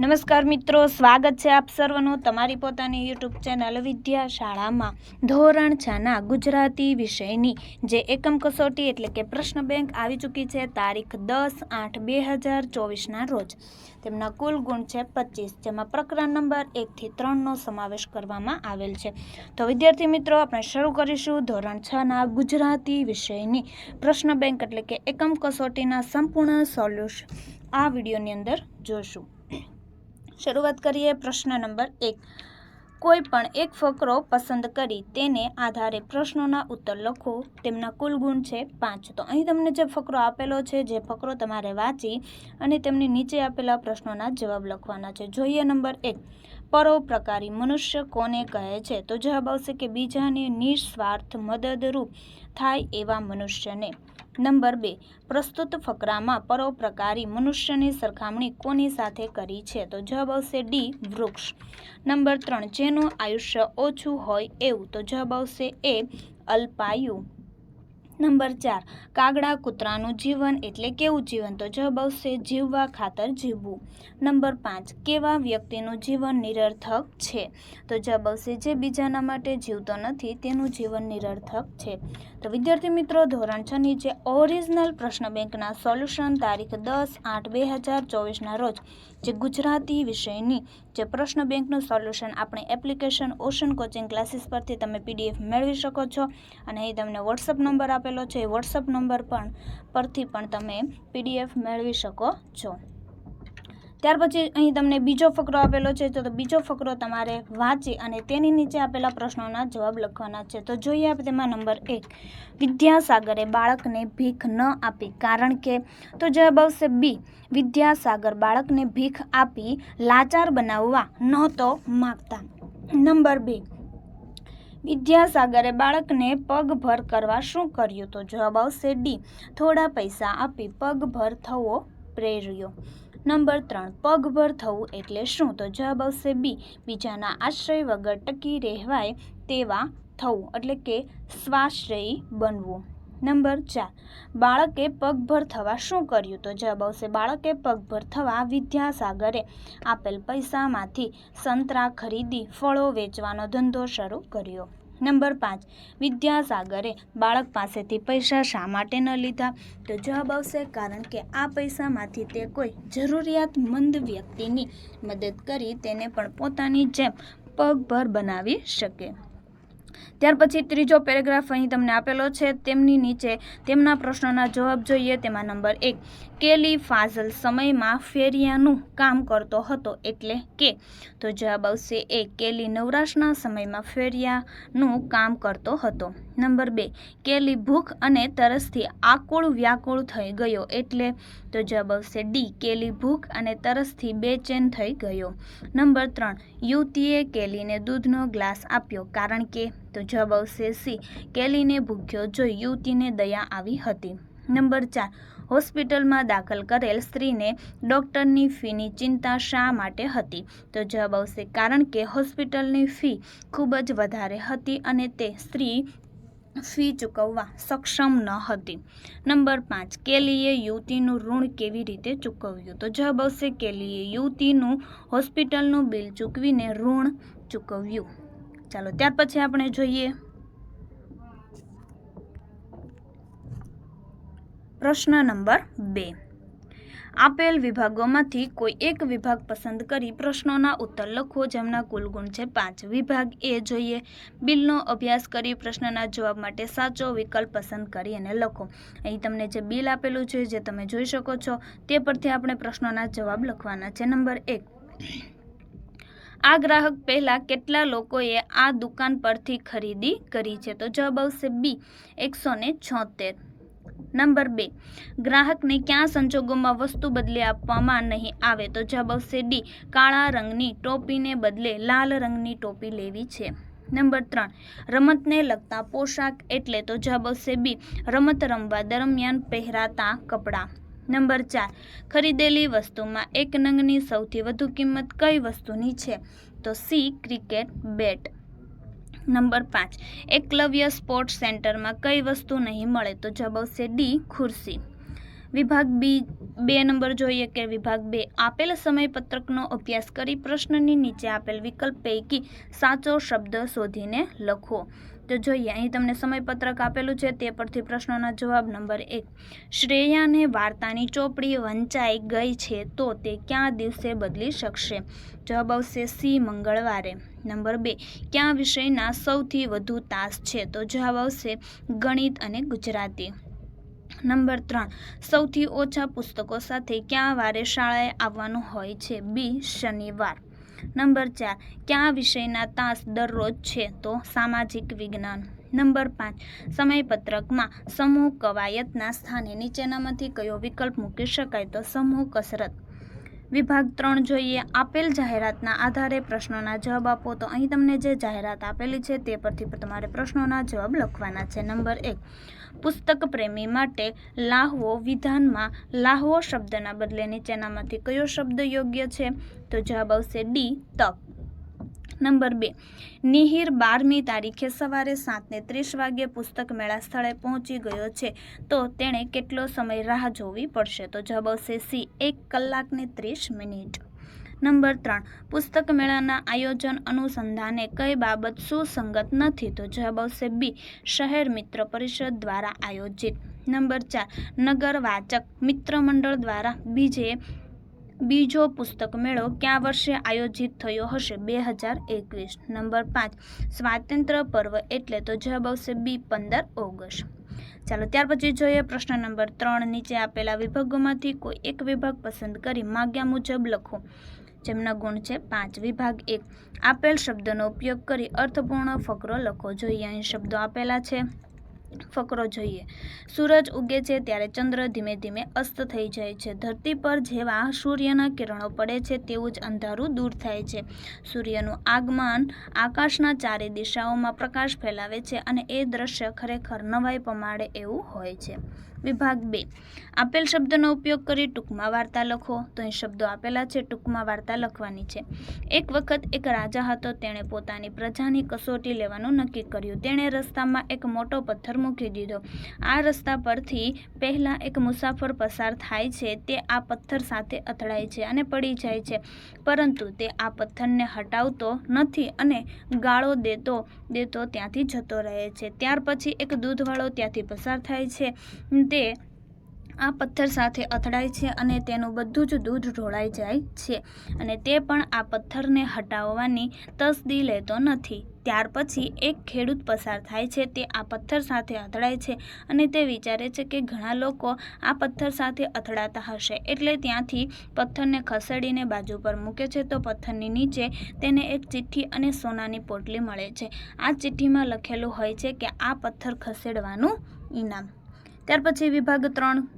નમસ્કાર મિત્રો, સ્વાગત છે આપ સર્વનું તમારી પોતાની યુટ્યુબ ચેનલ વિદ્યા શાળામાં ધોરણ છના ગુજરાતી વિષયની જે એકમ કસોટી એટલે કે પ્રશ્ન બેંક આવી ચૂકી છે તારીખ દસ આઠ બે હજાર ચોવીસના રોજ. તેમના કુલ ગુણ છે પચીસ, જેમાં પ્રકરણ નંબર એકથી ત્રણનો સમાવેશ કરવામાં આવેલ છે. તો વિદ્યાર્થી મિત્રો, આપણે શરૂ કરીશું ધોરણ છના ગુજરાતી વિષયની પ્રશ્ન બેંક એટલે કે એકમ કસોટીના સંપૂર્ણ સોલ્યુશન. આ વિડીયોની અંદર જોશું. શરૂઆત કરીએ પ્રશ્ન નંબર એક. કોઈ પણ એક ફકરો પસંદ કરી તેને આધારે પ્રશ્નોના ઉત્તર લખો. તેમના કુલ ગુણ છે પાંચ. તો અહીં તમને જે ફકરો આપેલો છે, જે ફકરો તમારે વાંચી અને તેમની નીચે આપેલા પ્રશ્નોના જવાબ લખવાના છે. જોઈએ નંબર એક. પરોપકારી મનુષ્ય કોને કહે છે? તો જવાબ આવશે કે બીજાને નિસ્વાર્થ મદદરૂપ થાય એવા મનુષ્યને. નંબર બે, પ્રસ્તુત ફકરામાં પરોપકારી મનુષ્યની સરખામણી કોની સાથે કરી છે? તો જવાબ આવશે ડી, વૃક્ષ. નંબર ત્રણ, જેનું આયુષ્ય ઓછું હોય એવું? તો જવાબ આવશે એ, અલ્પાયુ. નંબર ચાર, કાગડા કૂતરાનું જીવન એટલે કેવું જીવન? તો જવાબ આવશે જીવવા ખાતર જીવવું. નંબર પાંચ, કેવા વ્યક્તિનું જીવન નિરર્થક છે? તો જવાબ આવશે જે બીજાના માટે જીવતો નથી, તેનું જીવન નિરર્થક છે. તો વિદ્યાર્થી મિત્રો, ધોરણ છની જે ઓરિજિનલ પ્રશ્ન બેંકના સોલ્યુશન તારીખ દસ આઠ બે હજાર ચોવીસના રોજ જે ગુજરાતી વિષયની જે પ્રશ્ન બેંકનું સોલ્યુશન આપણે એપ્લિકેશન ઓશન કોચિંગ ક્લાસીસ પરથી તમે પીડીએફ મેળવી શકો છો. અને અહીં તમને વોટ્સઅપ નંબર આપેલો છે. એ વોટ્સઅપ નંબર પણ પરથી પણ તમે પીડીએફ મેળવી શકો છો. ત્યાર પછી અહીં તમને બીજો ફકરો આપેલો છે, તો બીજો ફકરો તમારે વાંચી અને તેની નીચે આપેલા પ્રશ્નોના જવાબ લખવાના છે. તો જોઈએ આપણે તેમાં નંબર એક. વિદ્યાસાગરે બાળકને ભીખ ન આપી કારણ કે, તો જવાબ આવશે બી. વિદ્યાસાગર બાળકને ભીખ આપી લાચાર બનાવવા નહોતો માગતા. નંબર બે. વિદ્યાસાગરે બાળકને પગભર કરવા શું કર્યું? તો જવાબ આવશે ડી. થોડા પૈસા આપી પગભર થવો પ્રેર્યો. નંબર ત્રણ, પગભર થવું એટલે શું? તો જવાબ આવશે બી, બીજાના આશ્રય વગર ટકી રહેવાય તેવા થવું, એટલે કે સ્વાશ્રયી બનવું. નંબર ચાર, બાળકે પગભર થવા શું કર્યું? તો જવાબ આવશે બાળકે પગભર થવા વિદ્યાસાગરે આપેલ પૈસામાંથી સંતરા ખરીદી, ફળો વેચવાનો ધંધો શરૂ કર્યો. નંબર પાંચ, વિદ્યાસાગરે બાળક પાસેથી પૈસા શા માટે ન લીધા? તો જવાબ આવશે કારણ કે આ પૈસામાંથી તે કોઈ જરૂરિયાતમંદ વ્યક્તિની મદદ કરી તેને પણ પોતાની જેમ પગભર બનાવી શકે. ત્યાર પછી ત્રીજો પેરેગ્રાફ અહીં તમને આપેલો છે, તેમની નીચે તેમના પ્રશ્નોના જવાબ જોઈએ, તેમાં નંબર એક, કેલી ફાઝલ સમયમાં ફેરિયાનું કામ કરતો હતો એટલે કે, તો જવાબ આવશે એ, કેલી નવરાશના સમયમાં ફેરિયાનું કામ કરતો હતો. નંબર બે, કેલી ભૂખ અને તરસથી આકુળ વ્યાકુળ થઈ ગયો એટલે તો જવાબ આવશે ડી, કેલી ભૂખ અને તરસથી બેચેન થઈ ગયો. નંબર ત્રણ, યુવતીએ કેલીને દૂધનો ગ્લાસ આપ્યો કારણ કે તો જવાબ આવશે સી, કેલીને ભૂખ્યો જોઈ યુવતીને દયા આવી હતી. નંબર ચાર, હોસ્પિટલમાં દાખલ કરેલ સ્ત્રીને ડૉક્ટરની ફીની ચિંતા શા માટે હતી? તો જવાબ આવશે કારણ કે હોસ્પિટલની ફી ખૂબ જ વધારે હતી અને તે સ્ત્રી ફી ચૂકવવા સક્ષમ ન હતી. નંબર પાંચ, કેલીએ યુવતીનું ઋણ કેવી રીતે ચૂકવ્યું? તો જવાબ આવશે કેલીએ યુવતીનું હોસ્પિટલનું બિલ ચૂકવીને ઋણ ચૂકવ્યું. ચાલો, ત્યાર પછી આપણે જોઈએ. પ્રશ્ન નંબર બે. આપેલ વિભાગોમાંથી કોઈ એક વિભાગ પસંદ કરી પ્રશ્નોના ઉત્તર લખો, જેમના કુલ ગુણ છે પાંચ. વિભાગ એ જોઈએ. બિલનો અભ્યાસ કરી પ્રશ્નના જવાબ માટે સાચો વિકલ્પ પસંદ કરી અને લખો. અહીં તમને જે બિલ આપેલું છે, જે તમે જોઈ શકો છો, તે પરથી આપણે પ્રશ્નોના જવાબ લખવાના છે. નંબર એક. આ ગ્રાહક પહેલાં કેટલા લોકોએ આ દુકાન પરથી ખરીદી કરી છે? તો જવાબ આવશે બી, એકસો ને છોતેર. નંબર બે, ગ્રાહકને ક્યાં સંજોગોમાં વસ્તુ બદલે આપવામાં નહીં આવે તો જવાબ આવશે ડી, કાળા રંગની ટોપીને બદલે લાલ રંગની ટોપી લેવી છે. નંબર ત્રણ, રમતને લગતા પોશાક એટલે તો જવાબ આવશે બી, રમત રમવા દરમિયાન પહેરાતા કપડાં. નંબર ચાર, ખરીદેલી વસ્તુમાં એક નંગની સૌથી વધુ કિંમત કઈ વસ્તુની છે? તો સી, ક્રિકેટ, બેટ. નંબર પાંચ. એકલવ્ય સ્પોર્ટ્સ સેન્ટરમાં કઈ વસ્તુ નહીં મળે તો જવાબ આવશે ડી, ખુરશી. વિભાગ બી, બે નંબર જોઈએ કે વિભાગ બે આપેલ સમયપત્રકનો અભ્યાસ કરી પ્રશ્નની નીચે આપેલ વિકલ્પ પૈકી સાચો શબ્દ શોધીને લખો. તો જોઈએ, અહીં તમને સમયપત્રક આપેલું છે, તે પરથી પ્રશ્નોના જવાબ નંબર એક. શ્રેયાને વાર્તાની ચોપડી વંચાઈ ગઈ છે તો તે ક્યાં દિવસે બદલી શકશે? જવાબ આવશે સી, મંગળવારે. નંબર બે. કયા વિષયના સૌથી વધુ તાસ છે? તો જવાબ આવશે ગણિત અને ગુજરાતી. નંબર ત્રણ. સૌથી ઓછા પુસ્તકો સાથે ક્યાં વારે શાળાએ આવવાનું હોય છે? બી, શનિવાર. નંબર ચાર. કયા વિષયના તાસ દરરોજ છે? તો સામાજિક વિજ્ઞાન. નંબર પાંચ. સમયપત્રકમાં સમૂહ કવાયતના સ્થાને નીચેનામાંથી કયો વિકલ્પ મૂકી શકાય? તો સમૂહ કસરત. વિભાગ ત્રણ જોઈએ. આપેલ જાહેરાતના આધારે પ્રશ્નોના જવાબ આપો. તો અહીં તમને જે જાહેરાત આપેલી છે તે પરથી તમારે પ્રશ્નોના જવાબ લખવાના છે. નંબર એક. પુસ્તક પ્રેમી માટે લાહવો વિધાનમાં લાહવો શબ્દના બદલે નીચેનામાંથી કયો શબ્દ યોગ્ય છે? તો જવાબ આવશે ડી તક નંબર બે. નિહિર બારમી તારીખે સવારે સાતને ત્રીસ વાગ્યે પુસ્તક મેળા સ્થળે પહોંચી ગયો છે. તો તેણે કેટલો સમય રાહ જોવી પડશે? તો જવાબ આવશે સી, એક કલાકને ત્રીસ મિનિટ. નંબર ત્રણ. પુસ્તક મેળાના આયોજન અનુસંધાને કઈ બાબત સુસંગત નથી? તો જવાબ આવશે બી, શહેર મિત્ર પરિષદ દ્વારા આયોજિત. નંબર ચાર. નગર વાચક મિત્ર મંડળ દ્વારા બીજે બીજો પુસ્તક મેળો કયા વર્ષે આયોજિત થયો હશે? બે હજાર એકવીસ. નંબર પાંચ. સ્વાતંત્ર્ય પર્વ એટલે તો જવાબ આવશે બી, પંદર ઓગસ્ટ. ચાલો, ત્યાર પછી જોઈએ પ્રશ્ન નંબર ત્રણ. નીચે આપેલા વિભાગોમાંથી કોઈ એક વિભાગ પસંદ કરી માગ્યા મુજબ લખો. જેમના ગુણ છે પાંચ. વિભાગ એક. આપેલ શબ્દનો ઉપયોગ કરી અર્થપૂર્ણ ફકરો લખો. જોઈએ અહીં શબ્દો આપેલા છે. ફકરો જોઈએ. સૂરજ ઉગે છે ત્યારે ચંદ્ર ધીમે ધીમે અસ્ત થઈ જાય છે. ધરતી પર જેવા સૂર્યના કિરણો પડે છે તેવું જ અંધારું દૂર થાય છે. સૂર્યનું આગમન આકાશના ચારે દિશાઓમાં પ્રકાશ ફેલાવે છે અને એ દ્રશ્ય ખરેખર નવાઈ પમાડે એવું હોય છે. વિભાગ બે. આપેલ શબ્દનો ઉપયોગ કરી ટૂંકમાં વાર્તા લખો. તો અહીં શબ્દો આપેલા છે, ટૂંકમાં વાર્તા લખવાની છે. એક વખત એક રાજા હતો, તેણે પોતાની પ્રજાની કસોટી લેવાનું નક્કી કર્યું. તેણે રસ્તામાં એક મોટો પથ્થર મૂકી દીધો. આ રસ્તા પરથી પહેલાં એક મુસાફર પસાર થાય છે, તે આ પથ્થર સાથે અથડાય છે અને પડી જાય છે. પરંતુ તે આ પથ્થરને હટાવતો નથી અને ગાળો દેતો દેતો ત્યાંથી જતો રહે છે. ત્યાર પછી એક દૂધવાળો ત્યાંથી પસાર થાય છે. તે આ પથ્થર સાથે અથડાય છે અને તેનું બધું જ દૂધ ઢોળાઈ જાય છે અને તે પણ આ પથ્થરને હટાવવાની તસદી લેતો નથી. ત્યાર પછી એક ખેડૂત પસાર થાય છે, તે આ પથ્થર સાથે અથડાય છે અને તે વિચારે છે કે ઘણા લોકો આ પથ્થર સાથે અથડાતા હશે. એટલે ત્યાંથી પથ્થરને ખસેડીને બાજુ પર મૂકે છે. તો પથ્થરની નીચે તેને એક ચિઠ્ઠી અને સોનાની પોટલી મળે છે. આ ચિઠ્ઠીમાં લખેલું હોય છે કે આ પથ્થર ખસેડવાનું ઇનામ ત્યાર પછી વિભાગ ત્રણ.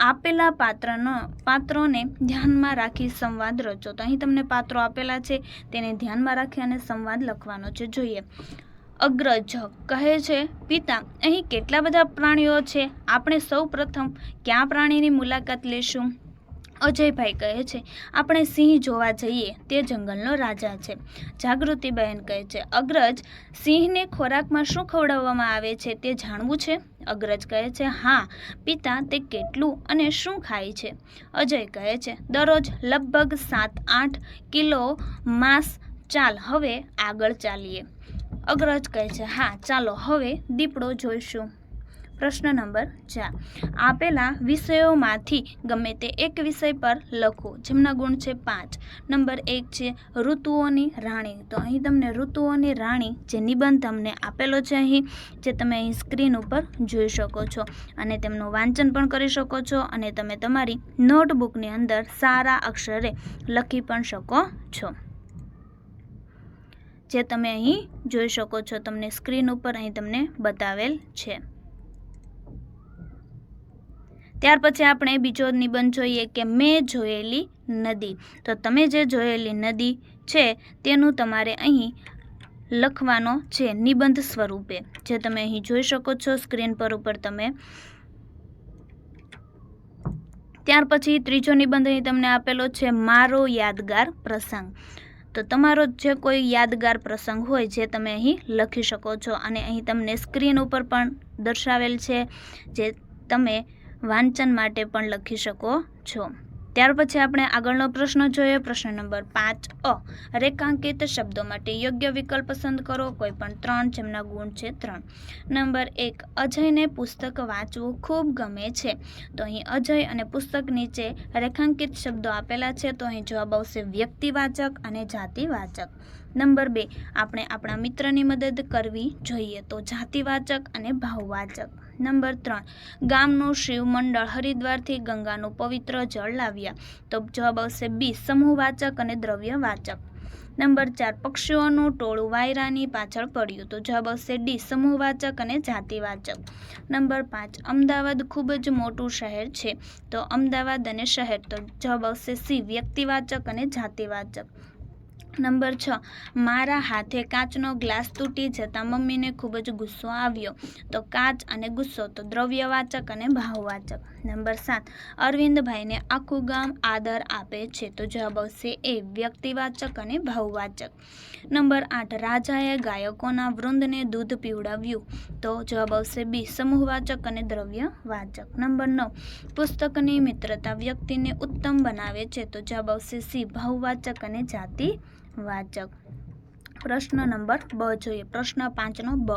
આપેલા પાત્રનો, પાત્રોને ધ્યાનમાં રાખી સંવાદ રચો. તો અહીં તમને પાત્રો આપેલા છે, તેને ધ્યાનમાં રાખી અને સંવાદ લખવાનો છે. જોઈએ. અગ્રજ કહે છે, પિતા, અહીં કેટલા બધા પ્રાણીઓ છે? આપણે સૌ પ્રથમ કયા પ્રાણીની મુલાકાત લેશું? અજયભાઈ કહે છે, આપણે સિંહ જોવા જઈએ, તે જંગલનો રાજા છે. જાગૃતિબહેન કહે છે, અગ્રજ, સિંહને ખોરાકમાં શું ખવડાવવામાં આવે છે તે જાણવું છે? અગ્રજ કહે છે, હા, પિતા તે કેટલું અને શું ખાય છે? અજય કહે છે, દરરોજ લગભગ સાત, આઠ કિલો માંસ ચાલ, હવે આગળ ચાલીએ. અગ્રજ કહે છે, હા, ચાલો, હવે દીપડો જોઈશું. પ્રશ્ન નંબર ચાર. આપેલા વિષયોમાંથી ગમે તે એક વિષય પર લખો, જેમના ગુણ છે પાંચ. નંબર એક છે ઋતુઓની રાણી. તો અહીં તમને ઋતુઓની રાણી જે નિબંધ તમને આપેલો છે અહીં, જે તમે અહીં સ્ક્રીન ઉપર જોઈ શકો છો. અને તેમનું વાંચન પણ કરી શકો છો અને તમે તમારી નોટબુકની અંદર સારા અક્ષરે લખી પણ શકો છો. જે તમે અહીં જોઈ શકો છો, તમને સ્ક્રીન ઉપર અહીં તમને બતાવેલ છે. ત્યાર પછી આપણે બીજો નિબંધ જોઈએ કે મેં જોયેલી નદી. તો તમે જે જોયેલી નદી છે, તેનું તમારે અહીં લખવાનો છે નિબંધ સ્વરૂપે. જે તમે અહીં જોઈ શકો છો સ્ક્રીન પર ઉપર તમે. ત્યાર પછી ત્રીજો નિબંધ અહીં તમને આપેલો છે મારો યાદગાર પ્રસંગ. તો તમારો જે કોઈ યાદગાર પ્રસંગ હોય જે તમે અહીં લખી શકો છો. અને અહીં તમને સ્ક્રીન ઉપર પણ દર્શાવેલ છે, જે તમે વાંચન માટે પણ લખી શકો છો. ત્યાર પછી આપણે આગળનો પ્રશ્ન જોઈએ. પ્રશ્ન નંબર પાંચ અ. રેખાંકિત શબ્દો માટે યોગ્ય વિકલ્પ પસંદ કરો. કોઈ પણ ત્રણ જેમના ગુણ છે ત્રણ. નંબર એક, અજયને પુસ્તક વાંચવું ખૂબ ગમે છે. તો અહીં અજય અને પુસ્તક નીચે રેખાંકિત શબ્દો આપેલા છે. તો અહીં જવાબ આવશે વ્યક્તિવાચક અને જાતિવાચક. નંબર બે, આપણે આપણા મિત્રની મદદ કરવી જોઈએ તો જાતિવાચક અને ભાવવાચક. નંબર ત્રણ, ગામનું શિવ મંડળ હરિદ્વારથી ગંગાનું પવિત્ર જળ લાવ્યા. તો જવાબ આવશે બી, સમૂહવાચક અને દ્રવ્યવાચક. નંબર ચાર, પક્ષીઓનું ટોળું વાયરાની પાછળ પડ્યું. તો જવાબ આવશે ડી, સમૂહવાચક અને જાતિવાચક. નંબર પાંચ, અમદાવાદ ખૂબ જ મોટું શહેર છે. તો અમદાવાદ અને શહેર, તો જવાબ આવશે સી, વ્યક્તિવાચક અને જાતિવાચક. નંબર છ. મારા હાથે કાચનો ગ્લાસ તૂટી જતાં મમ્મીને ખૂબ જ ગુસ્સો આવ્યો. તો કાચ અને ગુસ્સો તો દ્રવ્યવાચક અને ભાવવાચક. નંબર સાત. અરવિંદભાઈને આખું ગામ આદર આપે છે. તો જવાબ આવશે એ, વ્યક્તિવાચક અને ભાવવાચક. નંબર આઠ. રાજાએ ગાયકોના વૃંદને દૂધ પીવડાવ્યું. તો જવાબ આવશે બી, સમૂહવાચક અને દ્રવ્યવાચક. નંબર નવ. પુસ્તકની મિત્રતા વ્યક્તિને ઉત્તમ બનાવે છે. તો જવાબ આવશે સી, ભાવવાચક અને જાતિ વાચક. પ્રશ્ન નંબર બ જોઈએ. પ્રશ્ન પાંચનો બ.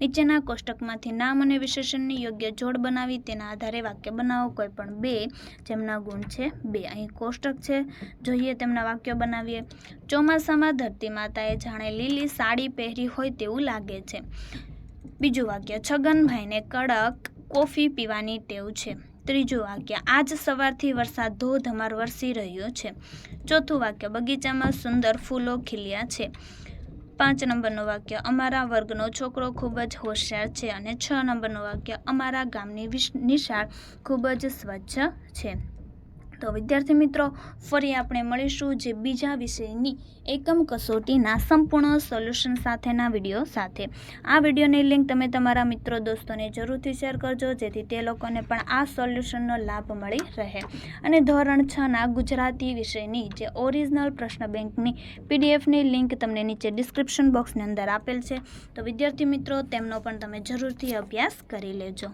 નીચેના કોષ્ટકમાંથી નામ અને વિશેષણની યોગ્ય જોડ બનાવી તેના આધારે વાક્ય બનાવો. કોઈ પણ બે જેમના ગુણ છે બે. અહીં કોષ્ટક છે. જોઈએ તેમના વાક્યો બનાવીએ. ચોમાસામાં ધરતી માતાએ જાણે લીલી સાડી પહેરી હોય તેવું લાગે છે. બીજું વાક્ય. છગનભાઈને કડક કોફી પીવાની ટેવ છે. ત્રીજું વાક્ય, આજ સવારથી વરસાદ ધોધમાર વરસી રહ્યો છે. ચોથું વાક્ય, બગીચામાં સુંદર ફૂલો ખીલ્યા છે. પાંચ નંબરનું વાક્ય, અમારા વર્ગનો છોકરો ખૂબ જ હોશિયાર છે. અને છ નંબરનું વાક્ય, અમારા ગામની નિશાળ ખૂબ જ સ્વચ્છ છે. તો વિદ્યાર્થી મિત્રો, ફરી આપણે મળીશું જે બીજા વિષયની એકમ કસોટીના સંપૂર્ણ સોલ્યુશન સાથેના વીડિયો સાથે. આ વિડીયોની લિંક તમે તમારા મિત્રો દોસ્તોને જરૂરથી શેર કરજો, જેથી તે લોકોને પણ આ સોલ્યુશનનો લાભ મળી રહે. અને ધોરણ છના ગુજરાતી વિષયની જે ઓરિજિનલ પ્રશ્ન બેંકની પીડીએફની લિંક તમને નીચે ડિસ્ક્રિપ્શન બોક્સની અંદર આપેલ છે. તો વિદ્યાર્થી મિત્રો, તેમનો પણ તમે જરૂરથી અભ્યાસ કરી લેજો.